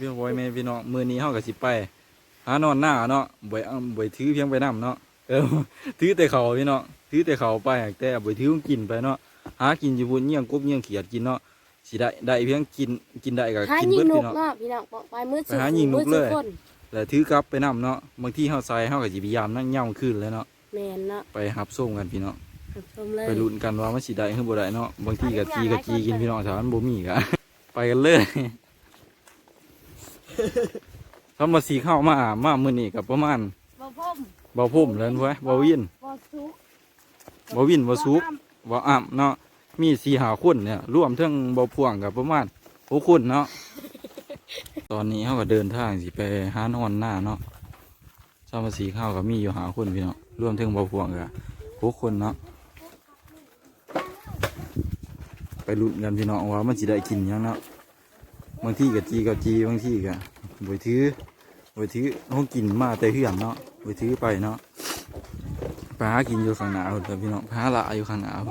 พี่บอยแม่พี่น้องมื้อนี้เฮาก็สิไปหานอนหน้าเนาะบ่เอาบ่ถือเพียงไปนํเนาะเออถือแต่เขาพี่น้องถือแต่เขาไปแต่บ่ถือของกินไปเนาะหากินอยู่พุ่นเยี่ยงกบเยี่ยงเขียดกินเนาะสิได้ได้เพียงกินกินได้ก็หากินยิงเบิดนพี่กน้องเนาะพี่น้องปลายมือไปหายิงนกเลยมือสุคนแล้วถือกลับไปนํเนาะบางทีเฮาใส่เฮาก็สิพยายามนั่งย่ำขึ้นเลยเนาะแมนเนาะไปหับส้มกันพี่น้องรับชมเลยไปลุ้นกันว่ามันสิได้หรือบ่ได้เนาะบางทีก็จีก็จีกินพี่น้องถ้ามันบ่มีก็ไปกันเลย ทำมาสีข้าวมามามื้อนี้ก็ประมาณบ่พ่มบ่พุ่มแล้วเว้ยบ่วินบ่สุกบ่วินบ่สุกบ่อ้ํเนาะมีสี่หาคนเนี่ยรวมทั้งบ่พ่วงกับประมาณหกคนเนาะตอนนี้เฮาก็เดินทางสิไปหานอนหน้าเนาะทำมาสีข้าวก็มีอยู่หาคนพี่น้องรวมทั้งบ่พ่วงก็หกคนเนาะไปลุ้นกันพี่น้องว่ามันสิได้กินหยังเนาะ บางทีก็จีก็จีบางทีก็บ่ถือบ่ถือห้องกินมาแต่เฮือนเนาะบ่ถือไปเนาะไปหากินอยู่ข้างหน้าเอาเถอะพี่น้องไปหาละอยู่ข้างหน้าเอา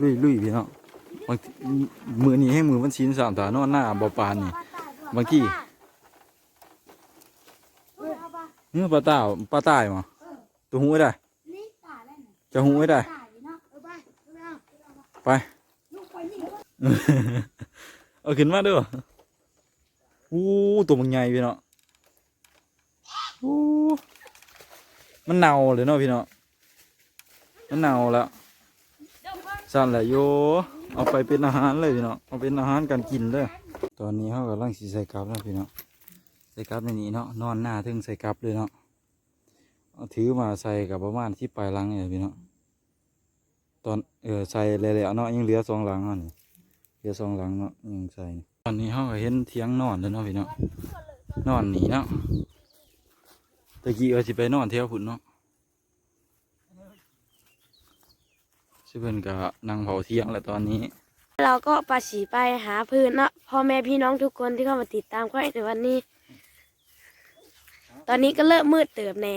ลุยลุยพี่น้องบางทีมือนี้ให้มือมันชินสามตานอนหน้าบ่ปานนี่บางทีเนื้อปลาตาวปลาตายมา ตัวหูไว้ได้จะหูไว้ได้ ไป เอาขึ้นมาเด้ออู้ตัวมันใหญ่พี่เนาะอู้มันเน่าเลยเนาะพี่เนาะมันเน่าแล้วสั่นแหละโยเอาไปเป็นอาหารเลยพี่เนาะเอาเป็นอาหารการกินเลยตอนนี้เขากำลังสีใส่กับแล้วพี่เนาะใส่กับในนี้เนาะนอนหน้าถึงใส่กับเลยเนาะเอา ถือมาใส่กับประมาณที่ปลายหลังเนี่ยพี่เนาะตอนเออใส่แล้วเนาะยังเหลือสองหลังเนาะนี่เดี๋ยวสองหลังเนาะยังใส่ตอนนี้เขาก็เห็นเทียงนอนแล้วเนาะพี่เนาะนอนหนีเนาะตะกี้ว่าสิไปนอนเที่ยวพุ่นเนาะสิเพิ่นก็นั่งเผาเที่ยงแล้วตอนนี้ เราก็ปาสีไปหาพื้นเนาะพ่อแม่พี่น้องทุกคนที่เข้ามาติดตามค่อยในวันนี้ ตอนนี้ก็เริ่มมืดเติบแน่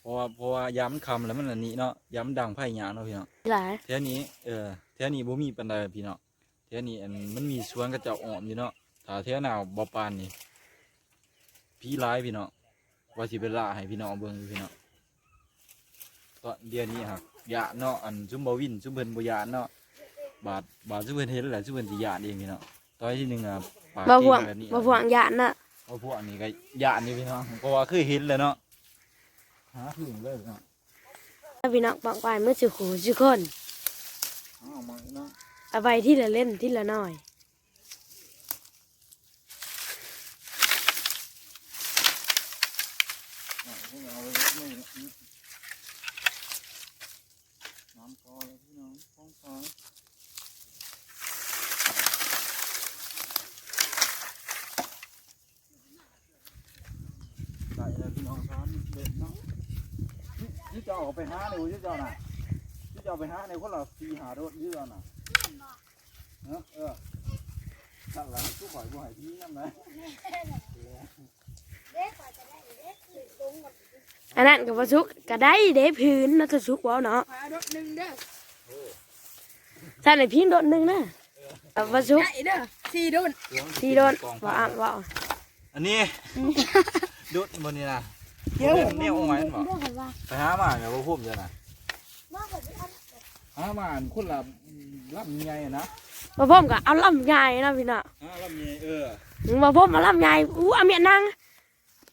เพราะว่าเพราะว่ายามมันคำแล้วมันอันนี้เนาะยามมันดังไผ่หยาเนาะพี่เนาะหลายเท่านี้เออเท่านี้บ่มีปันไดพี่เนาะเท่านี้อันมันมีสวนกระเจ้าอ้อมอยู่เนาะถ้าเท่าหนาวบ่ปานนี่พี่ร้ายพี่เนาะว่าสิไปล่าให้พี่น้องเบิ่งอยู่พี่เนาะตอนเดี๋ยวนี้ครับยานเนาะอันซุมบ่วินซุมเพิ่นบ่ยานเนาะบาดบาดซุมเพิ่นเห็นแหละซุมเพิ่นสิยานเองพี่เนาะตอนที่หนึงอะปากบ่ห่วงเก่แบบนี้บ่ห่วงยานน่ะบ่พวกอันนี้ก็ยานอยู่พี่น้องเพราะว่าเคยเห็นเลยเนาะ หาถึงเลยเนาะถ้าพี่น้องบอกว่ามืดสุขูทุกคนอ้าวมาเนาะเอาไปที่ละเล่นที่ละน้อย เอาพวกเราเลยไม่น้ำกอเลยพี่น้องท้องฟ้าใส่เลยพี่น้องครับเด็ดเนาะ ยี่เจ้าเอาไปหาเลยยี่เจ้าน่ะยี่เจ้าไปหาในคนละสี่หาโดดยี่เจ้าน่ะเออเออถ้าหลังตู้ข่อยบ่ให้พี่ยังไงอันนั้นก็บ่สุกก็ได้เด้พื้นน่าจะสุกบ่เนาะขวารถหนึ่งเด้อถ้าในพิงโดดหนึงนะเอาบ่สุกใหญ่เด้อสี่ดุนที่โดนบ่อ่านบ่อันนี้ดูดบนนี้นะ เดี๋ยวเนี่ยเอาไว้บ่ไปหามาเนี่ยว่าพุ่มจะนะหามาอันคนละรับใหญ่อะนะบ่พ่อมก็เอาลำใหญ่นะพี่น้องหารับใหญ่เออบ่พ่อมเอาลำใหญ่อู้เอาเมียนาง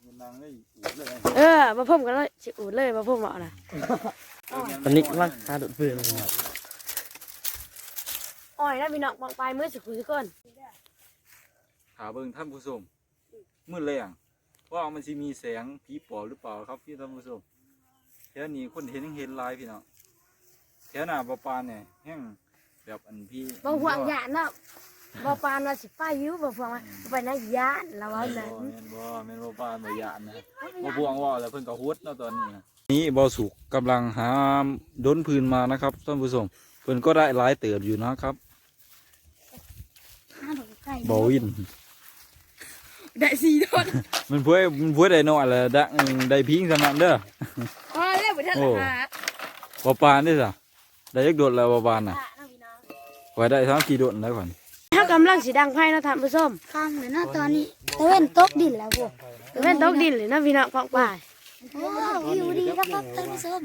มันดังได้อูดเลยเออบ่พ่อมก็เลยสิอูดเลยบ่พ่อมบอกนะตอนนี้กำลังหาดูดฟืนอ้อยนะพี่น้องบางปลายมือสุขุทุกคนหาเบิ่งท่านผู้ชมมืดแรง ว่ามันสิมีแสงผีปอบหรือเปล่าครับพี่ท่านผู้ชมแค่นี้คนเห็นยังเห็นหลายพี่น้องแค่หน้าปลาปานเนี่ยแห้งแบบอันพี่บ่ห่วงยานเนาะบ่ปานว่าสิไปอยู่บ่ห่วงว่าไปนะยานแล้วว่าบ่นั้นแม่นบ่แม่นบ่ปานบ่ยานนะบ่บวงว่าแล้วเพิ่นก็ฮุดเนาะตอนนี้นะนี่บ่สุกกำลังหาดนพื้นมานะครับท่านผู้ชมเพิ่นก็ได้หลายเติบอยู่นะครับบ่วิน ได้สี่ดุนมันเพื่อมันเพื่อได้น้อยแล้วได้ได้พิงสำนั้นเด้อพอแล้วไปท่านโอ้หาบ่ปานได้ซะได้ยักโดดแล้วบ่ปานน่ะไว้ได้ทั้งกี่โดดแล้วก่อนถ้ากำลังสีดังไพ่เนาะท่านผู้ชมข้ามเลยเนาะตอนนี้ตะเว้นตกดินแล้วพวกเว้นตกดินเลยเนาะพี่น้องฟังป่ายโอ้วิวดีครับครับท่านผู้ชม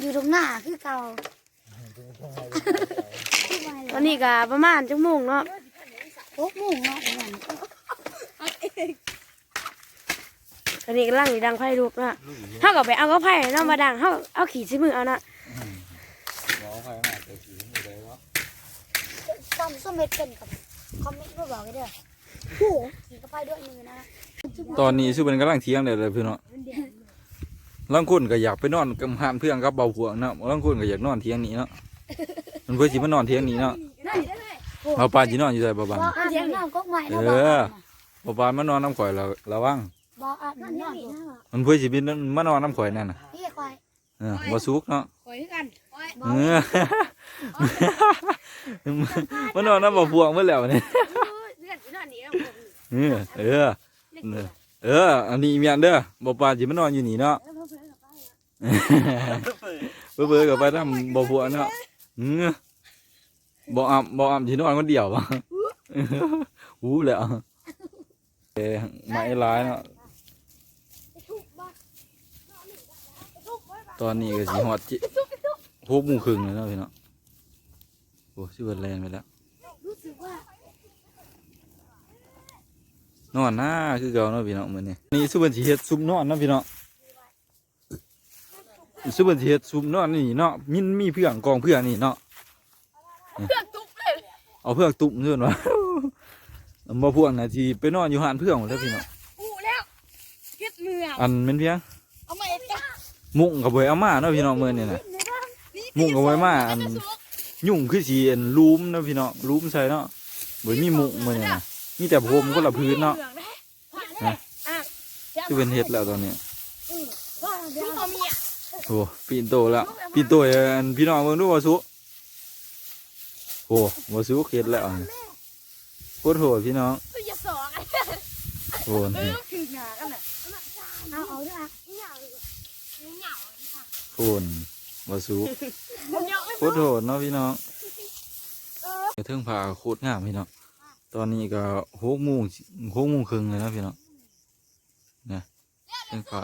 อยู่ตรงหน้าคือเก่าตอนนี้ก็ประมาณจังโมงเนาะ โอ้หมู่เนาะเหมือนตอนนี้กำลังสีดังไพ่ลูกเนาะเฮาก็ไปเอาก็ไพ่เนาะมาดังเฮาเอาขี่สิมือเอานะซ้ำส้มเม็ดเป็นกับคอมเมนต์มาบอกกันเด้อโอ้ขี่กระไปด้วยมือนะตอนนี้ชื่อเป็นกำลังเที่ยงเลยเลยพี่น้องลางคนก็อยากไปนอนกับหานเพื่อนกับเบาหัวเนาะลางคนก็อยากนอนเที่ยงนี้เนาะมันเพื่อสิมานอนเที่ยงนี้เนาะ เบาปานสินอนอยู่ใส่เบาปานบอกอ่านน้ำก๊กใหม่เอเนาะอเบาปานมานอนน้ำข่อยเราระวังบอกอ่านน้ำอยู่มันเพื่อสิบินมานอนน้ำข่อยนั่นน่ะพี่ควายเออบ่สุกเนาะคอยกันเออมานอนน้ำบ่พวงเมื่อแล้วนี่เลื่อนสินอนนี่เออเออเออเออ อันนี้เมียนเด้อบ่ปานสิมานอนอยู่นี่เนาะเบื่อเบื่อๆกับไปทำบ่พวงเนาะเออ บ่อำบ่อำสินอนคนเดียวบ่อู้แหล้วเอ้ไม้ลายเนาะตอนนี้ก็สิฮอดจิหกโมงครึ่งแล้วเนาะพี่เนาะโอ้สิเบิดแรงไปแล้วรู้สึกว่านอนหน้าคือเก่าเนาะพี่น้องมื้อนี้นี่สุเพิ่นสิเฮ็ดซุปนอนเนาะพี่น้องสุเพิ่นสิเฮ็ดซุปนอนนี่เนาะมีมีเพื่องกองเพื่องนี่เนาะ เลือกตุ๊กเลยเอาเพื่องตุ่มซื่อวะบ่พวกน่ะสิไปนอนอยู่หานเพื่องหมดแล้วพี่น้องอู้แล้วเฮ็ดมืออันแม่นเพียงเอามาเอ็ดจ้ะมุ้งกับบ่เอามาเนาะพี่น้องมื้อนี้น่ะมุ่งเอาไว้มาอันยุ่งคือสิอันลูมเนาะพี่น้องลูมใส่เนาะบ่มีมุ้งมื้อนี้น่ะมีแต่ผมคนละพื้นเนาะสิเป็นเฮ็ดแล้วตอนนี้ลูกเอาเมียโอ้ปีนโตแล้วปีนโตให้อันพี่น้องเบิ่งดูว่าสุ โอ้บ่สุเฮ็ดแล้วนี่โคตรโหดพี่น้องตัวอย่าสอกอะโอ้เอนี่อคือหนากันน่ะเอาเอาด้วยอะโคนบ่สุมันเยอะไม่โคตรโหดเนาะพี่น้องกระเทิงผาโคตรงามพี่น้องตอนนี้ก็6โมง6โมงครึ่งเลยนะพี่น้องนะเทิงผา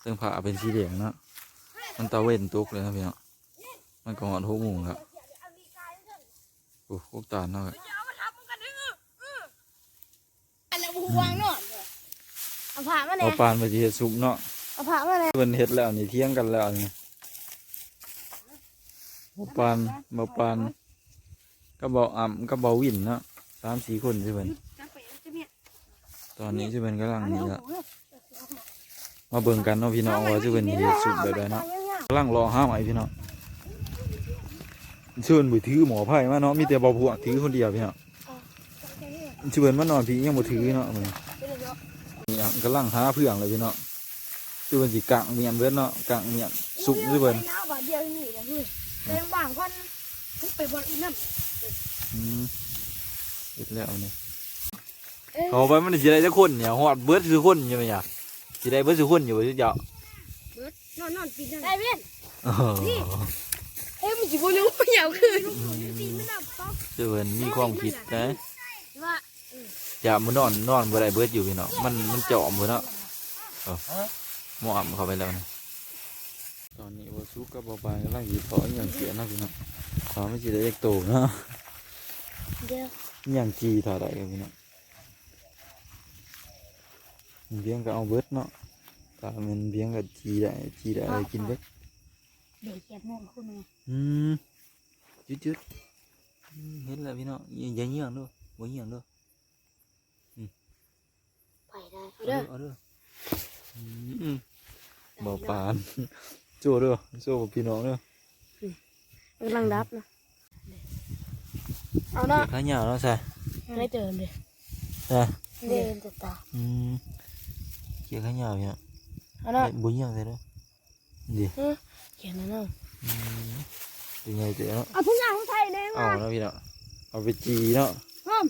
เทิงผาเป็นสีแดงนะมันตะเวนตกเลยนะพี่น้องมันก็หอด6โมงครับ โอ้โหตาลเนาะอันแล้ววางนอนเอาผ้ามาเอาเนี่ยปานไปสิเฮ็ดซุปเนาะเอาผ้ามาเนี่ยเพิ่นเฮ็ดแล้วนี่เที่ยงกันแล้วนี่บ่ปานบ่ปานก็บ่อ่ำก็บ่วินเนาะสามสี่คนสิเพิ่นตอนนี้สิเพิ่นกำลังนี่ละมาเบิ่งกันเนาะพี่น้องว่าสิเพิ่นเฮ็ดซุปแบบใดเนาะกำลังรอห้าไหมพี่น้อง เชิญบ่ถือหมอไผ่มาเนาะมีแต่บ่พวกถือคนเดียวพี่น้องสิเพิ่นมานอนพี่ยังบ่ถือเนาะมื้อนี้นี่ครับกำลังหาเพื่องเลยพี่น้องสิเพิ่นสิกางเมียนเบิดเนาะกางเมียนซุปสิเพิ่นน้าบาทเดียวนี่แหละพี่เป็นบางคนทุกไปบนอีนั่นอืมเสร็จแล้วเนี่ยเขาไปมันสิได้จักคนเนี่ยหอดเบิดสุคนอยู่ไหมอะสิได้เบิดสุคนอยู่บ่สิเจ้านอนนอนปีนั่นได้เบี้ยน อ๋อเฮ้ยมันจิบุรู้ยาวขึ้นคือเพิ่นมีความคิดนะว่าอย่ามันนอนนอนบ่ได้เบิดอยู่พี่เนาะมันมันเจาะมือเนาะเอาหมออ่ำเข้าไปแล้วนะตอนนี้บ่สุกกับบ่ปานกำลังหยิบเพาะอหย่างเสียเนาะพี่เนาะขอไม่สิได้จักโตเนาะเดี๋ยวอหย่างจีเท่าใดกันพี่เนาะเบี้ยงก็เอาเบิดเนาะถ้ามันเบี้ยงก็จีได้จีได้อะไรกินเบิดเดี๋ยวเก็บโมงคุณแม่อืมจุดจุดๆอืมเห็นแล้วพี่น้องอย่าอย่าเยี่ยงด้วยบ่เยี่ยงด้วยไปได้เอาเด้อเอาเด้ออืมบ่ปานโจ้เด้อโจ้กับพี่น้อง เด้อกำลังดับนะเอาเดี๋เนาะยวข้าวเหนียวเนาะใส่ได้เติมเลยใช่เดินตาตาอืมเกี่ยวข้าวเหนียวเนี่ยเอาเนาะบ่เยี่ยงใส่เด้อเดี๋ยวเขียนนะเนาะอืมเป็นไงเจ๊เนาะเอาทุกอย่างของไทยเลยเอาเนาะพี่เนาะเอาไปจีเนาะห้อม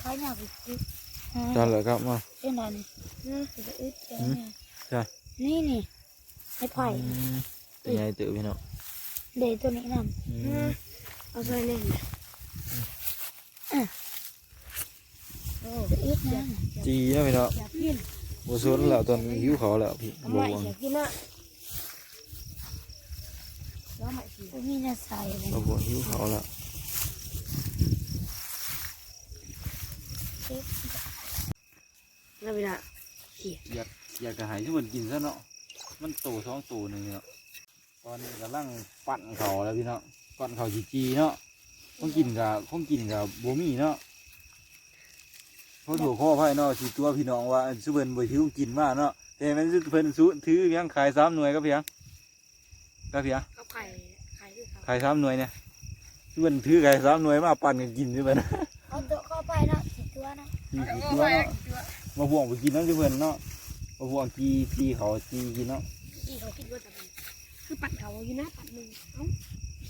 คล้ายหน้าไปคือจันเลยครับมาเส้นอะไรนี่จะอึดอืมใช่ นี่นี่ไอ้ไผ่อืมเป็นไงเต๋อพี่น้องเดยวตัวนี้นอืมเอาใส่เล่นนะำโอ้อึดนะจีนะพี่น้องอยากกินบ่สนแล้วตอนหิวเขาวแล้วพี่เอาบ่ใหม่หวังเสียกินนะแล้วใหม่สิบ่มีเนื้อใส่เลยบ่หวังหิวเขาวแล้วแล้วพี่น่ะอยากอยากจะใหายที่มัน กินซะเนาะมันโตสองโตหนึ่งเนาะตอนนี้กำลังปั่นเขาแล้วพี่น้องปั่นเขาจีจีเน พราะถั่วข้อไผ่เนาะสิตัวพี่น้องว่าสุเพิ่นบ่ถือกินมากเนาะแต่มันสุเพิ่นสุถือเพียงขายสามหน่วยก็เพียงก็เพียงเอาไข่ไข่คือขายสามหน่วยเนี่ยสุเพิ่นถือขายสามหน่วยมาปั่นกันกินใช่ไหมนเอาตัวเข้าไปเนาะสิตัวนะจีตัวเนาะมาห่วงไปกินนาะสุเพิ่นเนาะมาห่วงจีจีเขาจีกินเนาะที่เขาคิดว่าจะเป็นคือปัดเขาอยู่นะปัดมือเอ้า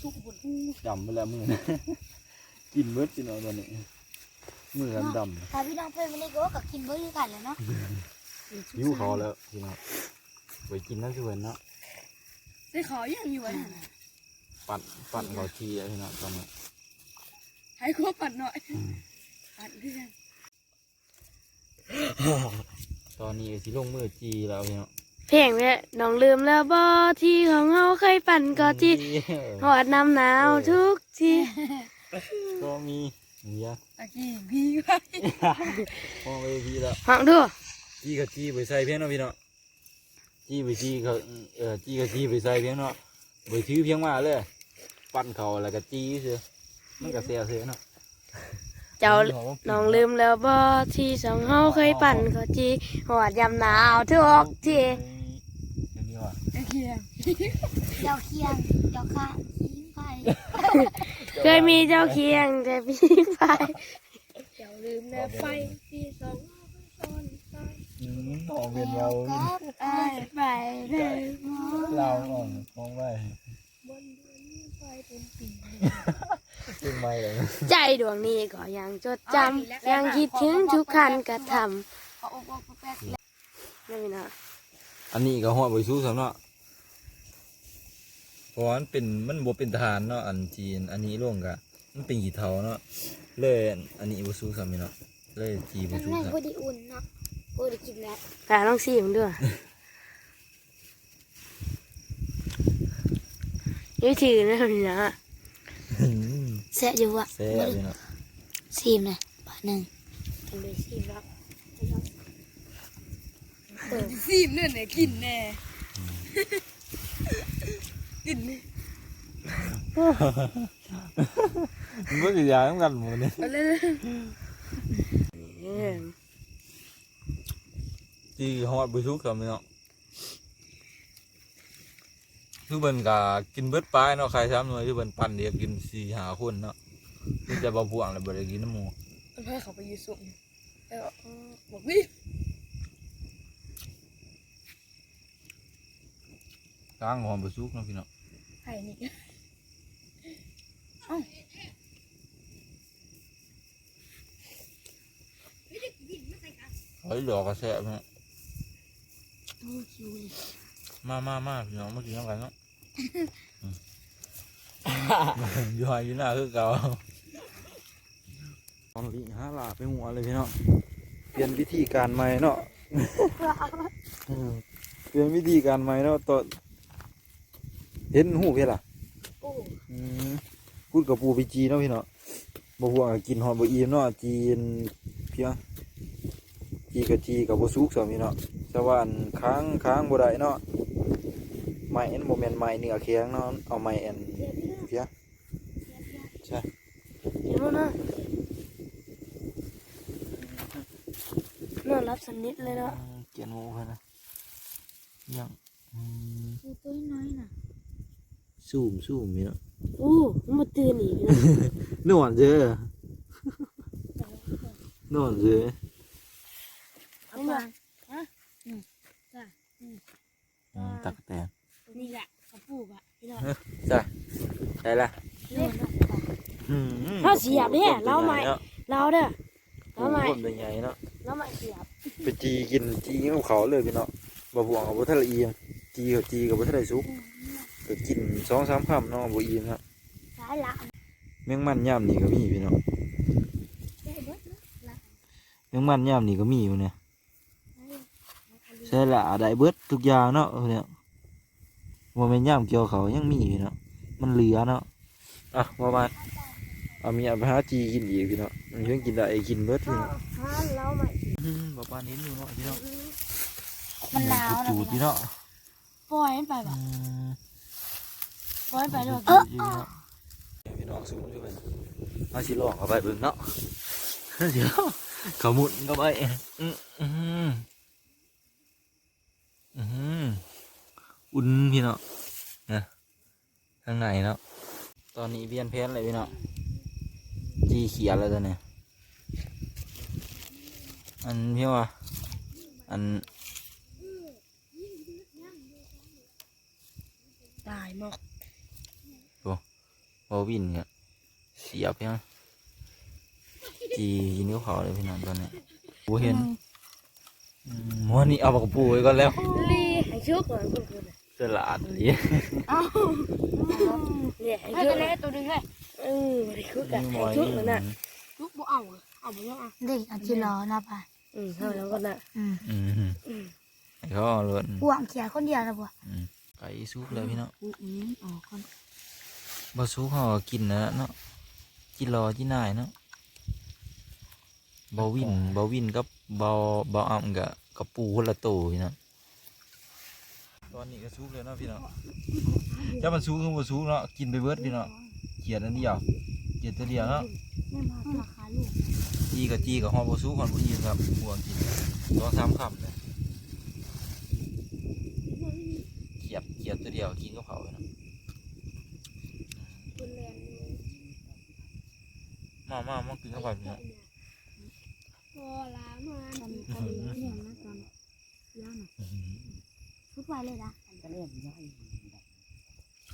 สุกบนหูดำไปแล้วมือนะกินเบิดกินเอาตอนนี้ มือกันดถ้าพี่น้องเพื่อนไม่ได้ก็กับกินเบอร์คือกันเลยเนาะำยิ้วเขาแล้วพี่น้องไปกินนั่นสิเวนเนาะได้ขอยังอยู่ไว้ปั่นปั่นเขาทีแล้วพี่น้องตอนนี้ให้ขอปัดหน่อยปัดเรื่องตอนนี้สิลงมือจีแล้วพี่น้องเพลงเนี่ยน้องลืมแล้วบ่ที่ของเฮาเคยปั่นก็ที่หอดน้ำหนาวทุกทีก็มี เนี่ยตะกี้พี่ไปพ่อไปพีแล้วห้องดูจีกับจีไปใส่เพียงเนาะพี่น้องจีไปจีเขาเออจีกับจีไปใส่เพียงเนาะไปถือเพียงมาเลย ปั่นเขาแล้วก็จีเสือมันก็เสียเสือเนาะเจ้าน้องลืมแล้วบ่ที่สองเฮาเคยปั่นก็ที่หอดยำหนาวทุกทีอย่างนี้ว่ะเจ้าเคียงเจ้าข้าทิ้งไป เคยมีเจ้าเคียงแต่พี่ไปเจ้าลืมแล้วไฟที่สองเฮาเคยปั่นอืมออกเป็นเรากับไอ้ไปเลยหมอเราอ่อนมองไปบนเดือนนี้ไฟเป็นปีเป็นไม่เลยใจดวงนี้ก็ยังจดจำยังคิดถึงทุกการกระทเขาอบอบแป๊กำไม่นะอันนี้ก็หัวใบสู้สำเนาะ เพราะว่ามันเป็นมันบ่เป็นทหารเนาะอันจีนอันนี้ร่วงกะมันเป็นกี่เทาเนาะเลยอันนี้บ่สู้สำเนาะเลยจีบ่สู้นั่นสำพอดีอุ่นเนาะพอดีกินแล้วแต่ต้องซีมด้วยนี่ถือนะพี่นะอืมแซ่อยู่อะแซ่บเลยเนาะซีมนะบาทหนึ่งทำไปซีมแล้วซีมเนี่ยเนี่ยกินแน่ กินนี่มันบ่สิยางกันหมู่นี่เอาเลยเออจีฮอดบ่สู้สำเนาะคือเบิ่นก็กินเบิดปลายเนาะใครซ้ำหน่วยคือเบิ่นปั่นเดียวกิน4 5คนเนาะมีแต่บ่พวงแล้วบ่ได้กินน้ำหมูมันให้เขาไปอยืดสุ่มแล้วก็อืมบอกวิ่งกลางหอมบ่สุกเนาะพี่เนาะ ไข่นี่เฮ้ยดอกก็แซ่บเนาะโอ้คิวเลยมามามาพี่น้องมากินน้ำกันเนาะอืมอยู่หายอยู่หน้าคือเก่าตอนนี้ฮะลาไปหัวเลยพี่น้องเปลี่ยนวิธีการใหม่เนาะอืมเปลี่ยนวิธีการใหม่เนาะตอน เห็นหูเพี่ล่ะโอ้อืมพูดกับปูไปจีเนาะพี่เนาะบ่ห่วงก็กินหอมบ่อิ่มเนาะจีนเพียงจีกับจีกับบ่สุกซะพี่เนาะแต่ว่าอันค้างค้างบ่ได้เนาะไม้อันบ่แม่นไม้เนื้อแข็งเนาะเอาไม้อันเพียงใช่เห็นมั้นะนอนรับสนิทเลยเนาะเกียนหูเพิ่นนะยังอืมคือตัวน้อยน่ะ ซูมซูมพี่เนาะอู้มันมาตื่นอีกนะนอนเด้อนอนเด้อเอาฟังอืมตักแตนนี่แหละเขาปลูกอะพี่น้องจ้ะได้ละเล่นเนาะอืมเขาเสียบเนี่ยเราใหม่เราเด้อปูคนใหญ่เนาะน้ำมันเสียบไปจีกินจีกับเขาเลยพี่เนาะบ่ห่วงเอาบ่ทันละเอียงจีกับจีกับบ่ทันได้สุก ก็กินสองสามคำเนาะบ่อิ่มครับสายละแมงมันย่ามนี่ก็มีพี่เนาะแมงมันย่ามนี่ก็มีอยู่เนี่ยใช่ละได้เบิดทุกอย่างเนาะเอาเนี่ยบ่แม่นย่ามเกี่ยวเขายังมีพี่เนาะมันเหลือเนาะอะประมาณเอามีเอาไปหาจีกินอีกพี่เนาะมันเพิ่งกินได้กินเบิดพี่เนาะฮะแล้วมันอืมบ่ปานนี้อยู่เนาะพี่เนาะมันหนาวนะจูดพี่เนาะปล่อยมันไปอืบ่ มปล่อยมันไปด้วยเออพี่น้องสูงอยู่เพิ่นมาสิลองเข้าไปเบิ่งเนาะเดี๋ยวเขาหมุนเข้าไปอืมอืมอืมอุ่นพี่เนาะนะข้างในเนาะตอนนี้เวียนเพนเลยพี่เนาะจีเขียนแล้วตอนนี้อันพี่ว่าอันตายหมดบ อวินเนี่ยเสียบยังจีนิ้วเขาเลยพี่น้องตอนนี้ปูเห็นอืมหม้อนี่เอาปากกระปูไว้ก่อนแล้วลีให้ชุกก่อนคุณคุณตลาดเลยเนี่ยให้ให้ชุไปกเลยตัวหนึงเลยเออให้ชุกอะนี่หมให้อยชุกเลยน่ะลูกบ่เอาอะเอาบ่ยังอะเด็กอันที่รอนะป่ะอืมเท่านั้นก็น่ะอืมอืมให้เขาเอาเลยห่วงเขียคนเดียวนะบัวไก่ซุกเลยพี่น้องอืมอืมอ๋อคน บะซุกเขาก็กินนะเนาะกินรอที่นายเนาะบาวินบาวินกับเบาเบาอ่ำกับกับปูคนละโตพี่น้องตอนนี้ก็ซุกเลยเนาะพี่น้องถ้ามันซุกก็มันซุกเนาะกินไปเบิดพี่น้องเกียดอันเดียวเกียดตัวเดียวเนาะแม่มาราคาลูกจีกับจีกับฮอบบซูคอนบุรีครับบัวกินต้องซ้ำคำเลยเขียดเขียดตัวเดียวกินก็เผาไปนะ มามามากินเข้าไปพี่น้องพอล้างมาตอนตอนนี้เนี่ยนะตอนย่างน่ะฟุตไวเลยนะก็เล่นย่อย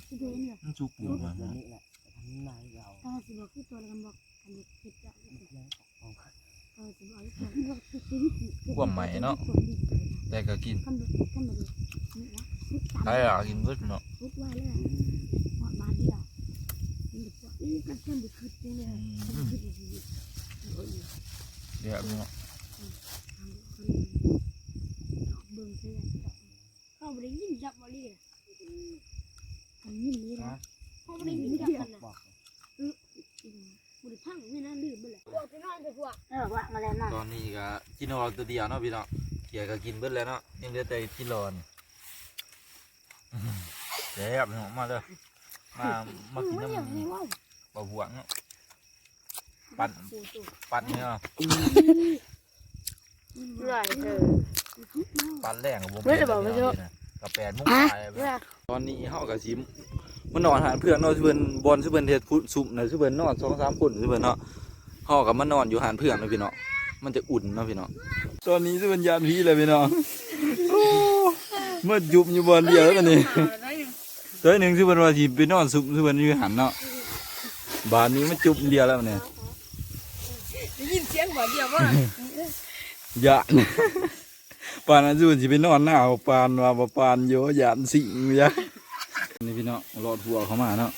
ที่เดินเนี่ยมันจุกปูมาตัวนี้แหละทำนายเราตอนสิบอกคือตัวกันบอกกันบอกคิดจะเลี้ยงของเขาตอนสิบอกที่ตัวบอกคือคือความใหม่เนาะแต่ก็กินกันดูกันดูนี่นะฟุตสามใครอะกินเบิดเนาะ ฟุตไวเลยหอดบาทเดียวนี่ ก็นี่กันกันดูคือเนี่ยกันดูคือเดี๋ยวพี่น้องเบิ่งเสื้อเขาบ่ได้ยินจับบ่ลีน่ะมันยิ่งนี้นะเขาบ่ได้ยินจับกันน่ะบอกบ่ได้พังนี่นะลืมไปเลยพวกไปนอนไปพวกเออว่ามาแล้วนะตอนนี้ก็กินเอาตัวเดียวเนาะพี่น้องเขียดก็กินเบิดแล้วเนาะยังเหลือแต่กินรอนเดี๋ยวพี่น้องมาเลยมามากินน้ำ บะหวงเนาะปั่นปั่นเนี่ยเหนื่อยเธอปั่นแรงกับวงไม่ได้บอกไม่ใช่กับแปดโมุ้งตายเนี่ยตอนนี้เฮากับซิมมันนอนหาเพื่อนเนาะชื่อเพิ่นบอลชื่อเพิ่นเฮ็ดพุซุ่มน่ะชื่อเพิ่นนอนสองสามคนชื่อเพิ่นเนาะเฮากับมันนอนอยู่หานเพื่อนเนาะพี่เนาะมันจะอุ่นเนาะพี่เนาะตอนนี้ชื่อเพิ่นยานผีเลยพี่เนาะโอ้เมื่อยุบอยู่บอลเดียวแล้วบัดนี้ตัวหนึงชื่อเพิ่นว่าสิไปนอนซุ่มชื่อเพิ่นอยู่หันเนาะ บานนี้มันจุบเดียวแล้วบัดนี้ได้ยินเสียงบ่เดียวว่าหยาน ปานอาจูนสิไปนอนหน้าปานว่าบ่ปานโยหยานสิงยะนี่พี่เนาะรอดหัวเขามาเนาะ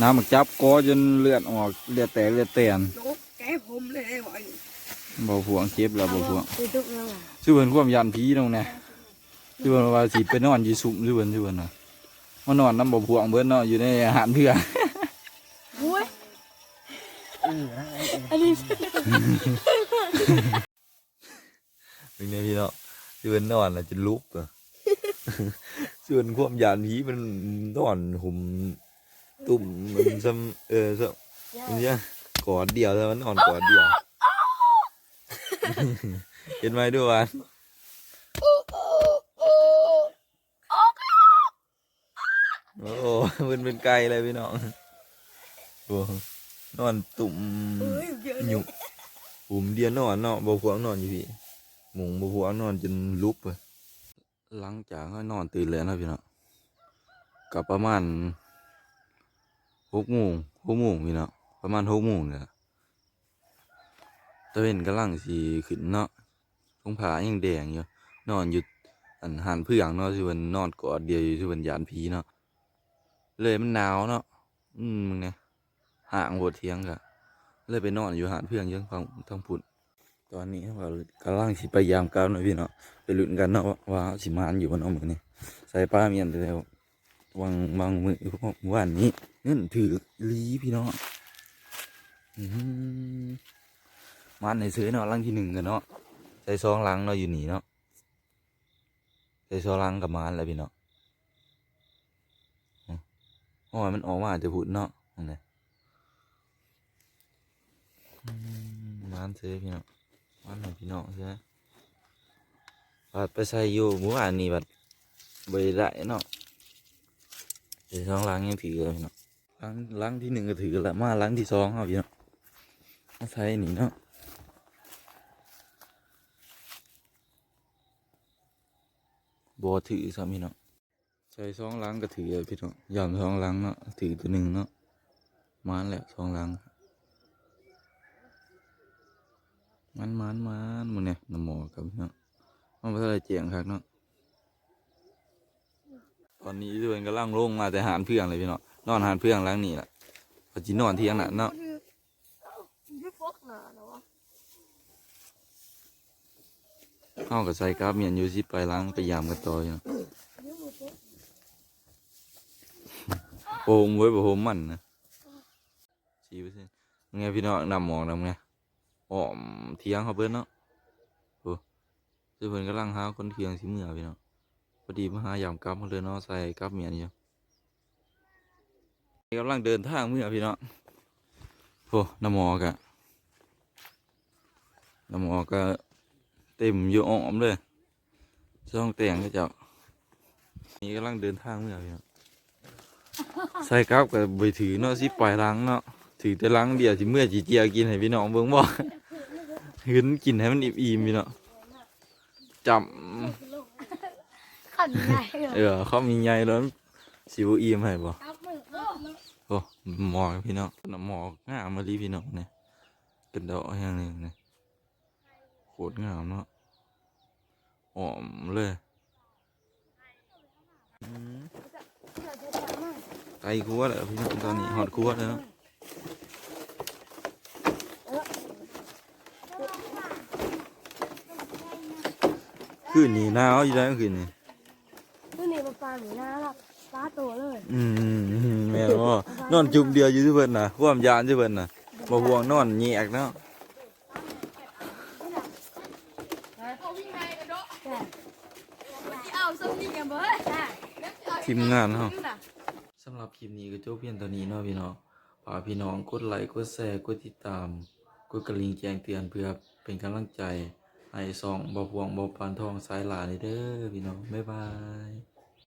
น้ำหมักจับกอจนเลือดออกเลือดแตกเลือดแตนโจ๊กแกผมเลยบ่อยบ่พวงเจ็บแล้วบ่พวงคือทุกเรื่องอะชื่อเพิ่นความยันผีตรงนี้ชื่อเพิ่นว่าสิไปนอนอยู่สุมชื่อเพิ่นชื่อเพิ่นน่ะมานอนน้ำบ่พวงเบิ่นเนาะอยู่ในอาหารเพื่อ เป็นไงพี่เนาะชื่อเพิ่นนอนแล้วจะลุกอะส่วนความยันผีมันนอนหุ่มตุ่มมันซ้ำเออซ้ำมันจะกอดเดียวแต่มันนอนกอดเดียวเห็นไหมด้วยวันโอ้โหมันเป็นไก่เลยพี่น้องโอ้นอนตุ่มหยุก ปุ่มเดียวนอนเนาะบ่พวงนอนอยู่พี่หมุงบ่พวงนอนจนลุกเลยหลังจากเขานอนตื่นแล้วนะพี่เน้องกับประมาณหกโมงหกโมงพี่เน้องประมาณหกโมงเนี่ยตะเวนกำลังสิขึ้นเนาะทงผายังแดงอยู่นอนอยู่อันหันเพื่องเนาะที่มันนอนกอดเดียวอยู่ที่มันยานผีเนาะเลยมันหนาวเนาะอืมมึงเนี่ยห่างบทเทียงกะ เลยไปนอนอยู่หานเพื่องยังฟังทางพุ่นตอนนี้เรากำลังสิไปยามก้าวหน่อยพี่เนาะไปลุ้นกันเนาะว่าสิมานอยู่บนเอามือนี่ใส่ป้าเมียนไปแล้ววางวางมือว่านนี้เงินถือลีพี่เนาะมันในซื้อเนาะลังที่หนึ่งกันเนาะใส่ซองลังเนาะอยู่หนีเนาะใส่ซองลังกับมันแล้วพี่เนาะอืมโอ้ยมันออกมาจะพูดเนาะนั่นแหละ มันซื้อพี่เนาะมันให้พี่เนาะใช่ไหมบัดไปใส่อยู่เมื่อวานนี้บัดใบได้เนาะใส่ซองลังยังถือเลยพี่เนาะลังลังที่หนึ่งก็ถือล้วมาลังที่สองเอาพี่เนาะมาใส่นี่เนาะบัถือซ้ำพี่เนาะใช้สองหลังก็ถือเลยพี่เนาะยอมสองหลังเนาะถือตัวหนึ่งเนาะมันแหละสองหลัง มันมันมันมันเนี่ยน้ำหมอกับพี่เนาะมันไม่ได้เจียงครับเนาะตอนนี้ด้วยกำลังลงมาแต่หานเพื่องเลยพี่เนาะนอนหานเพื่องหลังนี่แหละพอจีนอนเที่ยงน่ะเนาะพี่ฟกหนาเนาะเข้ากับใส่กราฟเมียนอยู่สิไปล้างไปยามกันต่ออยู่เนาะโอมไว้บ่โฮมมันนะสี่เปอร์เซ็นต์ไงพี่น้องนำหมองนำไง อ้อมเทียงเขาเบิ้เนาะโอ้ซื้อเพิ่นกำลังหาคนเทียงสิเมื่อพี่เน้องพอดีมาหายามกราฟมาเลยเนาะใส่กราฟเมียนอยู่กำลังเดินทางเมื่อพี่เน้องโอ้น้ำหมอกะน้ำหมอกะเต็มอยู่อ้อมเลยช่องแต่งก็เจ้านี่กำลังเดินทางเมื่อพี่เน้องใส่กับกับไปถือเนาะสิปล่อยลังเนาะ ถือแต่ลังเดียวสิเมื่อจีเจียกินให้พี่น้องเบิ่งบ่หืนกินให้มันอิ่มๆพี่น้องจขันใหญ่ำเออเขามีใหญ่แล้วสิบอิ่มให้บ่ครับมือโอ้หมอกพี่น้องน้ำหมอกงามมาลีพี่น้องเนี่ยกระเดาะอย่างหนึงเนี่ยโคตรงามเนาะอ้อมเลยอืมไก่ครัวแล้วพี่น้องตอนนี้หอดครัวแล้ว คืนนี้หนาวอยู่แล้วคืนนี้นี่นี่มาปลาหนูนาละปลาโตเลยอืมแม่นบ่นอนจุ่มเดียวอยู่ที่เพิ่นน่ะความยานที่เพิ่นน่ะบ่ห่วงนอนแยกเนาะเอาส้มนี่กันบ่เฮ้ยทีมงานเฮาสำหรับคลิปนี้ก็จบเพียงเท่านี้เนาะพี่น้องฝากพี่น้องกดไลค์กดแชร์กดติดตามกดกระลิ่งแจ้งเตือนเพื่อเป็นกำลังใจ ให้สองบ่พวงบ่ปานทองสายหลานี่เด้อพี่น้องบ๊ายบาย